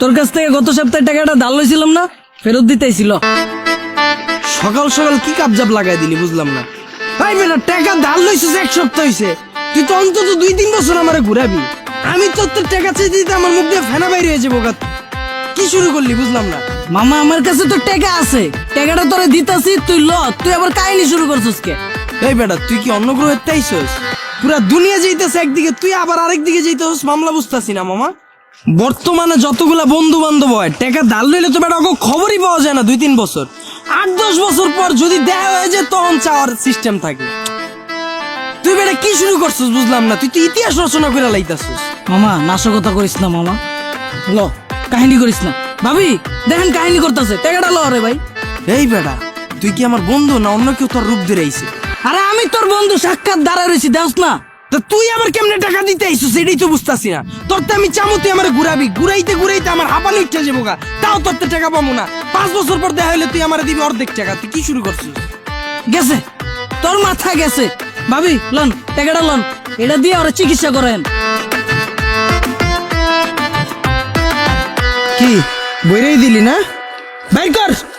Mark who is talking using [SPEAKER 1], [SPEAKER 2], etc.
[SPEAKER 1] তোর কাছ থেকে গত সপ্তাহে টাকাটা ধার লইছিলাম না ফেরত দিতেছিল।
[SPEAKER 2] সকাল সকাল কি কাবজাব লাগাই দিলি বুঝলাম না। ভাই বেটা টাকা ধার লইছিস এক সপ্তাহ হইছে। তুই তো অন্তত দুই তিন বছর আমারে ঘুরাবি। আমি তো তোর টাকা চাইতে দিতে আমার মুখ দিয়ে ফেনা বাইরে হয়ে যাব গা। কি শুরু করলি বুঝলাম না।
[SPEAKER 1] মামা আমার কাছে তো টাকা আছে। টাকাটা তোরে দিতাছি তুই ল তুই আবার কাহিনী শুরু করছিস কে?
[SPEAKER 2] এই বেটা তুই কি অন্য গ্রহের তাইছস? পুরা দুনিয়া যাইতেছে একদিকে তুই আবার আরেক দিকে যাইতেছস? মামলা বুঝতাছি না মামা। বর্তমানে যতগুলা বন্ধু বান্ধব হয় টাকা ধার লইলে তো বেটা খবরই পাওয়া যায় না দুই তিন বছর। আট দশ বছর পর যদি দেখা হয়ে যায় তখন চাওয়ার সিস্টেম থাকে তুই বেটা কি শুরু করছিস বুঝলাম না তুই তো ইতিহাস রচনা করে লাইতাছিস।
[SPEAKER 1] মামা নাশকতা করিস না মামা। ল কাহিনী করিস না। ভাবি দেখেন কাহিনী করতেছে টাকাটা ল রে ভাই।
[SPEAKER 2] এই বেটা তুই কি আমার বন্ধু না অন্য কেউ তোর রূপ দিয়ে
[SPEAKER 1] আরে আমি তোর বন্ধু সাক্ষাৎ দাঁড়ায় রয়েছি দেখ না।
[SPEAKER 2] তা তুই আবার কেমনে টাকা দিতে আইছিস এটাই তো বুঝতাছি না। তোর তো আমি চামু, তুই আমার ঘুরাবি। ঘুরাইতে ঘুরাইতে আমার হাঁপানি উঠে যাব গা। তাও তোর তো টাকা পাবো না। পাঁচ বছর পর দেখা হইলে তুই আমার দিবি অর্ধেক টাকা। তুই কি শুরু করছিস?
[SPEAKER 1] গেছে। তোর মাথা গেছে। ভাবি, লন, টাকাটা লন। এটা দিয়ে ওরা চিকিৎসা করেন।
[SPEAKER 2] কি? বইরেই দিলি না? বাইর কর।